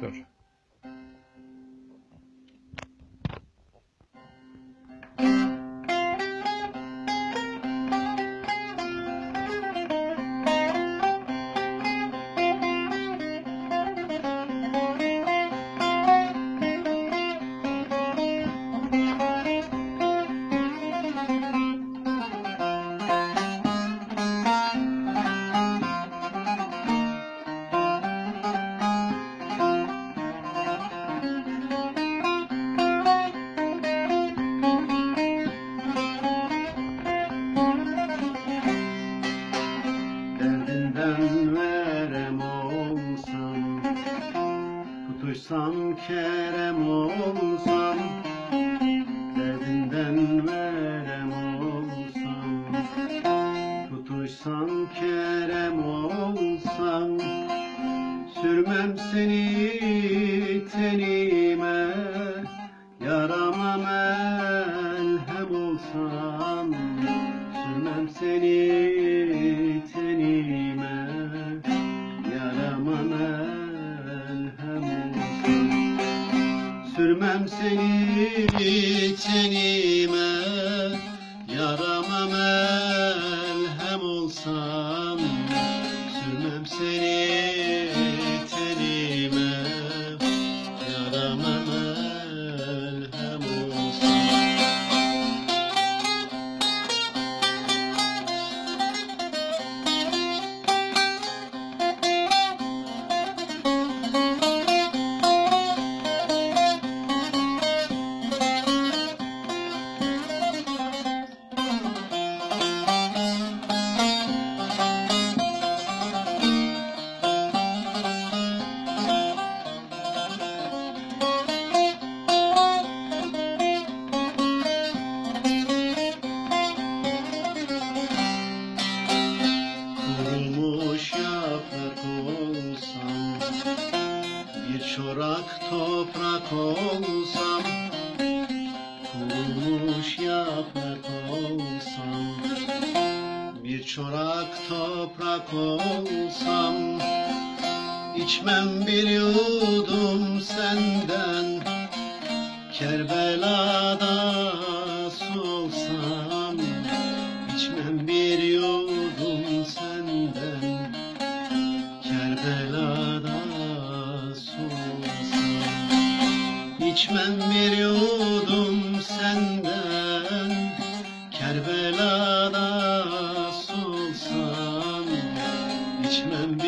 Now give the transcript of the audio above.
Néstor. Verem olsam Tutuşsam kerem olsam Derdinden verem olsam Tutuşsam kerem olsam Sürmem seni tenime Yarama melhem olsam Sürmem seni Sürmem seni tenime Yarama melhem olsam. Sürmem seni Bir çorak toprak olsam Kurumuş yaprak olsam Bir çorak toprak olsam İçmem bir yudum senden Kerbela'da su olsam İçmem bir yudum İçmem bir yudum senden. Kerbela'da su olsam İçmem